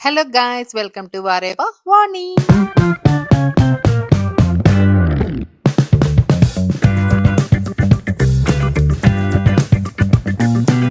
Hello guys welcome to Vareva Vani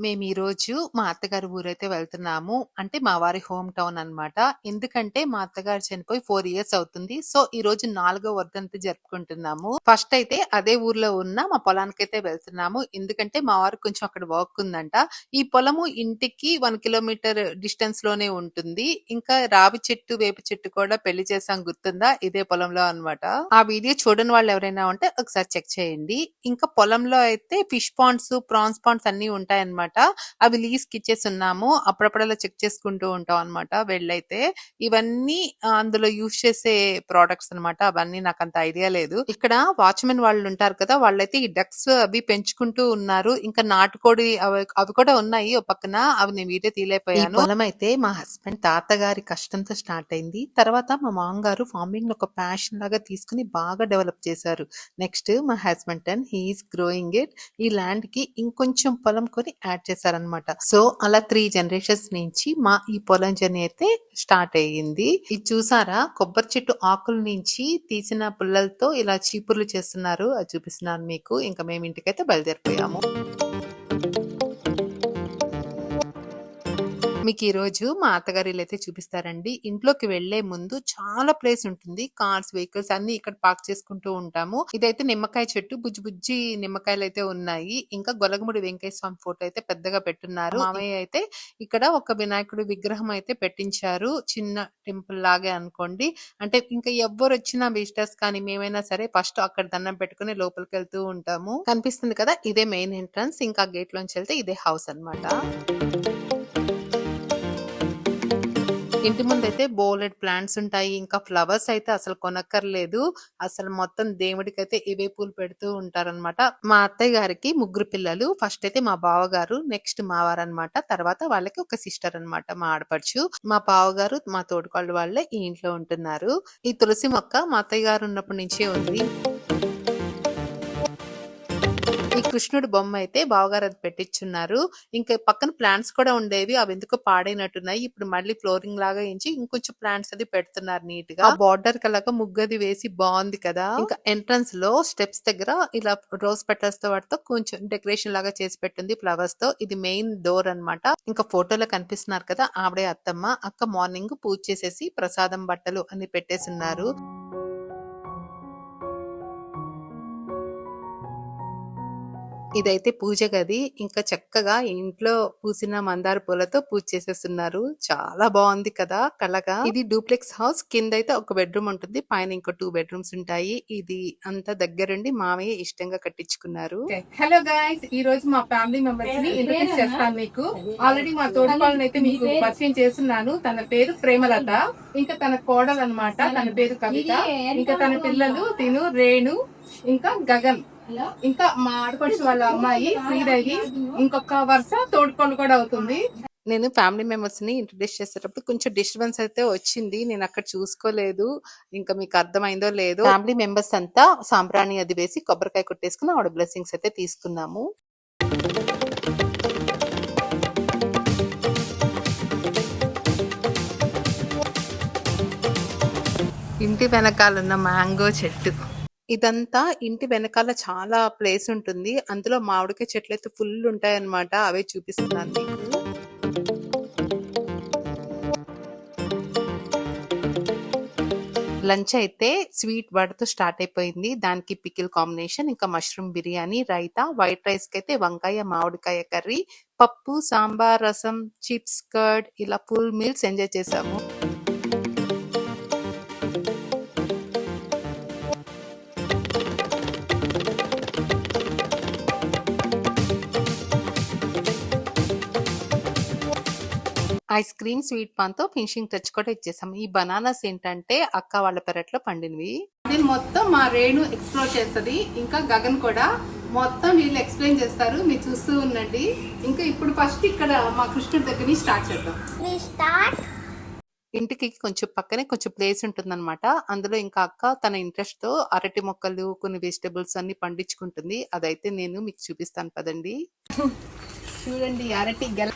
మేము ఈ రోజు మా అత్తగారి ఊరైతే వెళ్తున్నాము. అంటే మా వారి హోమ్ టౌన్ అన్నమాట. ఎందుకంటే మా అత్తగారు చనిపోయి ఫోర్ ఇయర్స్ అవుతుంది. సో ఈ రోజు నాలుగో వర్ధంతి జరుపుకుంటున్నాము. ఫస్ట్ అయితే అదే ఊర్లో ఉన్న మా పొలానికి అయితే వెళ్తున్నాము. ఎందుకంటే మా వారికి కొంచెం అక్కడ వర్క్ ఉందంట. ఈ పొలము ఇంటికి వన్ కిలోమీటర్ డిస్టెన్స్లోనే ఉంటుంది. ఇంకా రావి చెట్టు వేప చెట్టు కూడా పెళ్ళి చేసాం గుర్తుందా? ఇదే పొలంలో అన్నమాట. ఆ వీడియో చూడని వాళ్ళు ఎవరైనా ఉంటే ఒకసారి చెక్ చేయండి. ఇంకా పొలంలో అయితే ఫిష్ పాండ్స్ ప్రాన్స్ పాండ్స్ అన్ని ఉంటాయన్నమాట. అవి లీజ్కి ఇచ్చేసి ఉన్నాము అప్పుడప్పుడల్లా చెక్ చేసుకుంటూ ఉంటాం అన్నమాట వెళ్ళైతే. ఇవన్నీ అందులో యూజ్ చేసే ప్రోడక్ట్స్ అన్నమాట. అవన్నీ నాకు అంత ఐడియా లేదు. ఇక్కడ వాచ్మెన్ వాళ్ళు ఉంటారు కదా! వాళ్ళైతే ఈ డక్స్ అవి పెంచుకుంటూ ఉన్నారు. ఇంకా నాటుకోడి అవి అవి కూడా ఉన్నాయి ఓ పక్కన. అవి నేను వీడియో తీలేకపోయాను పొలం అయితే మా హస్బెండ్ తాతగారి కష్టంతో స్టార్ట్ అయింది. తర్వాత మా మామగారు ఫార్మింగ్ ఒక ప్యాషన్ లాగా తీసుకుని బాగా డెవలప్ చేశారు. నెక్స్ట్ మా husband and he is growing it. ఈ ల్యాండ్కి ఇంకొంచెం పొలం కొని యాడ్ చేశారనమాట సో అలా త్రీ జనరేషన్స్ నుంచి మా ఈ పొలం జర్నీ అయితే స్టార్ట్ అయ్యింది. ఇది చూసారా? కొబ్బరి చెట్టు ఆకుల నుంచి తీసిన పుల్లలతో ఇలా చీపుర్లు చేస్తున్నారు. అది చూపిస్తున్నాను మీకు. ఇంకా మేము ఇంటికైతే బయలుదేరిపోయాము. మీకు ఈ రోజు మా అత్తగారి అయితే చూపిస్తారండి. ఇంట్లోకి వెళ్ళే ముందు చాలా ప్లేస్ ఉంటుంది. కార్స్ వెహికల్స్ అన్ని ఇక్కడ పార్క్ చేసుకుంటూ ఉంటాము. ఇదైతే నిమ్మకాయ చెట్టు. బుజ్జి బుజ్జి నిమ్మకాయలు అయితే ఉన్నాయి. ఇంకా గొలగముడి వెంకయ్య స్వామి ఫోటో అయితే పెద్దగా పెట్టున్నారు. మామయ్య అయితే ఇక్కడ ఒక వినాయకుడి విగ్రహం అయితే పెట్టించారు. చిన్న టెంపుల్ లాగే అనుకోండి. అంటే ఇంకా ఎవ్వరు వచ్చినా విజిటర్స్ కానీ మేమైనా సరే ఫస్ట్ అక్కడ దండం పెట్టుకుని లోపలికి వెళ్తూ ఉంటాము. కనిపిస్తుంది కదా ఇదే మెయిన్ ఎంట్రన్స్. ఇంకా గేట్ లోంచి వెళ్తే ఇదే హౌస్ అన్నమాట. ఇంటి ముందు అయితే బోలెడ్ ప్లాంట్స్ ఉంటాయి. ఇంకా ఫ్లవర్స్ అయితే అసలు కొనక్కర్లేదు. అసలు మొత్తం దేవుడికి అయితే ఇవే పూలు పెడుతూ ఉంటారన్నమాట. మా అత్తయ్య గారికి ముగ్గురు పిల్లలు. ఫస్ట్ అయితే మా బావగారు నెక్స్ట్ మా వారు అనమాట తర్వాత వాళ్ళకి ఒక సిస్టర్ అన్నమాట మా ఆడపడుచు. మా బావగారు మా తోడుకోళ్ళ వాళ్ళే ఈ ఇంట్లో ఉంటున్నారు. ఈ తులసి మొక్క మా అత్తయ్య గారు ఉన్నప్పటి నుంచే ఉంది. కృష్ణుడు బొమ్మ అయితే బావగారు అది పెట్టించున్నారు ఇంకా పక్కన ప్లాంట్స్ కూడా ఉండేవి. అవి ఎందుకు పాడైనట్టున్నాయి. ఇప్పుడు మళ్ళీ ఫ్లోరింగ్ లాగా ఇంచి ఇంకొంచెం ప్లాంట్స్ అది పెడుతున్నారు నీట్గా బార్డర్ కలగా ముగ్గది వేసి బాగుంది కదా. ఇంకా ఎంట్రన్స్లో స్టెప్స్ దగ్గర ఇలా రోజ్ పెటల్స్తో వాటితో కొంచెం డెకరేషన్ లాగా చేసి పెట్టింది ఫ్లవర్స్తో. ఇది మెయిన్ డోర్ అన్నమాట. ఇంకా ఫోటోలో కనిపిస్తున్నారు కదా ఆవిడే అత్తమ్మ. అక్క మార్నింగ్ పూజ చేసేసి ప్రసాదం బట్టలు అని పెట్టేసి ఇదైతే పూజ గది. ఇంకా చక్కగా ఇంట్లో పూసిన మందార పూలతో పూజ చేసేస్తున్నారు. చాలా బాగుంది కదా కలగా ఇది డూప్లెక్స్ హౌస్. కింద అయితే ఒక బెడ్రూమ్ ఉంటుంది. పైన ఇంకో టూ బెడ్రూమ్స్ ఉంటాయి. ఇది అంతా దగ్గరుండి మామయ్య ఇష్టంగా కట్టించుకున్నారు. హలో గాయస్ ఈ రోజు మా ఫ్యామిలీ మెంబర్స్ని ఇంట్రడ్యూస్ చేస్తాను మీకు. ఆల్రెడీ మా తోడుకోళ్ళని అయితే మీకు పరిచయం చేస్తున్నాను. తన పేరు ప్రేమలత. ఇంకా తన కోడలు అన్నమాట తన పేరు కవిత. ఇంకా తన పిల్లలు తిను రేణు ఇంకా గగన్. ఇంకా మా ఆడపడుచు వాళ్ళ అమ్మాయి శ్రీదేవి ఇంకొక వరుస తోడుకొని కూడా అవుతుంది. నేను ఫ్యామిలీ మెంబర్స్ని ఇంట్రడ్యూస్ చేసేటప్పుడు కొంచెం డిస్టర్బెన్స్ అయితే వచ్చింది. నేను అక్కడ చూసుకోలేదు. ఇంకా మీకు అర్థమైందో లేదో ఫ్యామిలీ మెంబర్స్ అంతా సాంబ్రాణి అది వేసి కొబ్బరికాయ కొట్టేసుకుని ఆవిడ బ్లెస్సింగ్స్ అయితే తీసుకున్నాము. ఇంటి వెనకాల ఉన్న మ్యాంగో చెట్టు. ఇదంతా ఇంటి వెనకాల చాలా ప్లేస్ ఉంటుంది. అందులో మామిడికాయ చెట్లు అయితే ఫుల్ ఉంటాయన్నమాట. అవే చూపిస్తున్నాను మీకు. లంచ్ అయితే స్వీట్ వడతో స్టార్ట్ అయిపోయింది. దానికి పికిల్ కాంబినేషన్ ఇంకా మష్రూమ్ బిర్యానీ రైతా వైట్ రైస్కి అయితే వంకాయ మామిడికాయ కర్రీ పప్పు సాంబార్ రసం చిప్స్ కర్డ్ ఇలా ఫుల్ మీల్స్ ఎంజాయ్ చేసాము. ఐస్ క్రీమ్ స్వీట్ పాన్తో ఫినిషింగ్ టచ్ కూడా ఇచ్చేసాము ఈ బనానాస్ ఏంటంటే అక్క వాళ్ళ పెరట్లో పండినవి. దీన్ని మొత్తం మా రేణు ఎక్స్ప్లోర్ చేస్తది. ఇంకా గగన్ కూడా మొత్తం వీళ్ళు ఎక్స్ప్లెయిన్ చేస్తారు. మీరు చూస్తూ ఉండండి. ఇంకా ఇప్పుడు ఫస్ట్ ఇక్కడ మా కృష్ణుడి దగ్గర నుంచి స్టార్ట్ చేద్దాం. ఇంటికి కొంచెం పక్కనే కొంచెం ప్లేస్ ఉంటుందన్నమాట. అందులో ఇంకా అక్క తన ఇంట్రెస్ట్తో అరటి మొక్కలు కొన్ని వెజిటబుల్స్ అన్ని పండించుకుంటుంది. అదైతే నేను మీకు చూపిస్తాను. పదండి. చూడండి అరటి గెల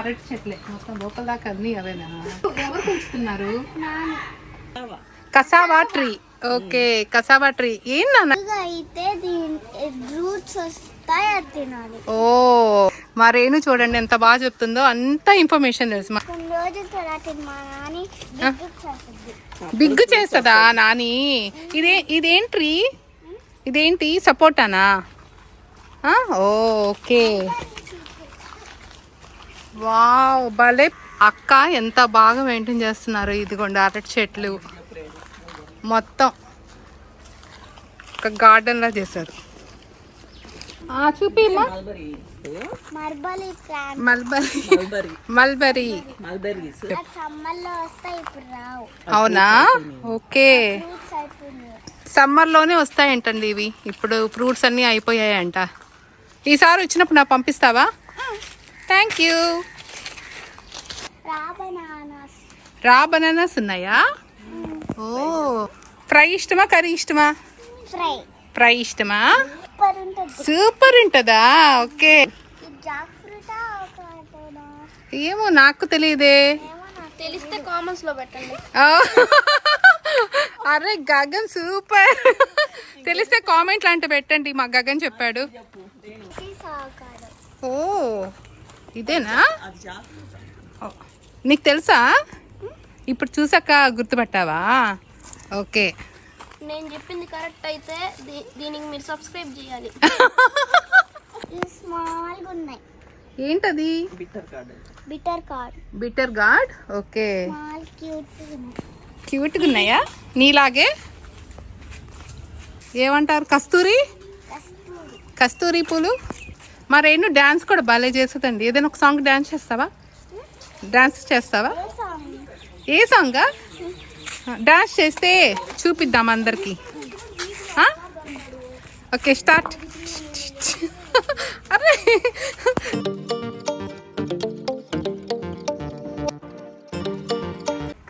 అరటి చెట్లే. మొత్తం లోపల దాకా అన్ని అవేనా? ఎవరు పెంచుతున్నారు? Cassava tree. Okay cassava tree. ఏం నాన్న? పెద్దగా అయితే దీని రూట్స్ వస్తాయి అది తినాలి. ఓ మా రేణు చూడండి ఎంత బాగా చెప్తుందో అంత ఇన్ఫర్మేషన్ తెలుసు బిగ్గు చేస్తుంది. బిగ్గు చేస్తుందా నాని? ఇదే ఇదేంట్రీ ఇదేంటి? సపోటానా? ఓ, ఓకే. వావ్ భలే. అక్క ఎంత బాగా మెయింటైన్ చేస్తున్నారు ఇదిగోండి అరటి చెట్లు. మొత్తం ఒక గార్డెన్ లా చేశారు. Mulberry mulberry. అది సమ్మర్లో వస్తాయి ఇప్పుడు రావు. అవునా? ఓకే. సమ్మర్లోనే వస్తాయంటండి ఇవి. ఇప్పుడు ఫ్రూట్స్ అన్నీ అయిపోయాయంట. ఈసారి వచ్చినప్పుడు నాకు పంపిస్తావా? థ్యాంక్ యూ రా బనానాస్ ఉన్నాయా? ఓ. ఫ్రై ఇష్టమా కర్రీ ఇష్టమా? ఫ్రై ఫ్రై ఇష్టమా? సూపర్ ఉంటుంది. ఓకే. ఏమో నాకు తెలియదే. తెలిస్తే కామెంట్స్లో పెట్టండి. ఆ, అరే గగన్ సూపర్ తెలిస్తే కామెంట్లు అంటే పెట్టండి మా గగన్ చెప్పాడు. ఓ. ఇదేనా? నీకు తెలుసా? ఇప్పుడు చూసాక గుర్తుపట్టావా? ఓకే. నేను చెప్పింది కరెక్ట్ అయితే దీనికి మీరు సబ్స్క్రైబ్ చేయాలి. స్మాల్గా ఉన్నాయి. ఏంటది? Bitter gourd bitter gourd? Okay. Small cute ఉన్నాయి. క్యూట్గా ఉన్నాయా? నీలాగే? ఏమంటారు? కస్తూరి? కస్తూరి. కస్తూరి పూలు మరేను డ్యాన్స్ కూడా భలే చేస్తుందండి. ఏదైనా ఒక సాంగ్ డ్యాన్స్ చేస్తావా? డ్యాన్స్ చేస్తావా? ఏ సాంగ్? డాన్స్ చేస్తే చూపిద్దాం అందరికి? Okay start. అరే!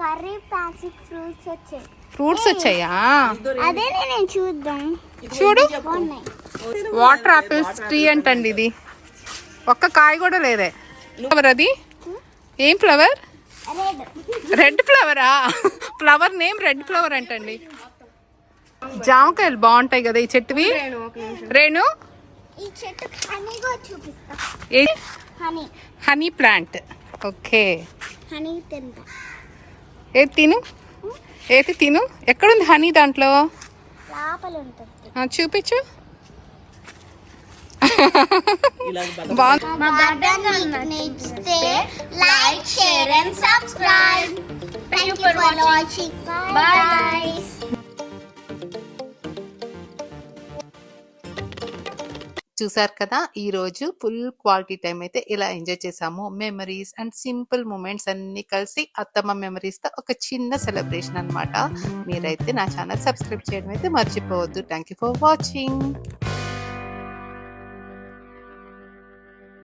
కర్రీ ఫ్రూట్స్ వచ్చాయి. ఫ్రూట్స్ వచ్చాయా? అదే నేను చూద్దాం. చూడు. వాటర్ ఆపిల్స్ ట్రీ అంటండి ఇది. ఒక్క కాయ కూడా లేదే. ఫ్లవర్ అది? ఏం ఫ్లవర్ రెడ్ రెడ్ ఫ్లవరా ఫ్లవర్ నేమ్ రెడ్ ఫ్లవర్ అంటండి. జామకాయలు బాగుంటాయి కదా ఈ చెట్టువి? రేణు ఈ చెట్టు హనీ కూడా చూపిస్తా. ఏ? హనీ. Honey plant. ఓకే. ఏది తిను? ఏది తిను? ఎక్కడుంది హనీ దాంట్లో? లోపల ఉంటుంది. ఆ, చూపించు. మా గార్డెన్ నచ్చితే like share and subscribe. Thank you for watching bye చూసారు కదా ఈ రోజు ఫుల్ క్వాలిటీ టైం అయితే ఇలా ఎంజాయ్ చేసాము. మెమరీస్ అండ్ సింపుల్ మూమెంట్స్ అన్ని కలిసి అత్తమ్మ మెమరీస్తో ఒక చిన్న సెలబ్రేషన్ అన్నమాట. మీరైతే నా ఛానల్ సబ్స్క్రైబ్ చేయడం అయితే మర్చిపోవద్దు. Thank you for watching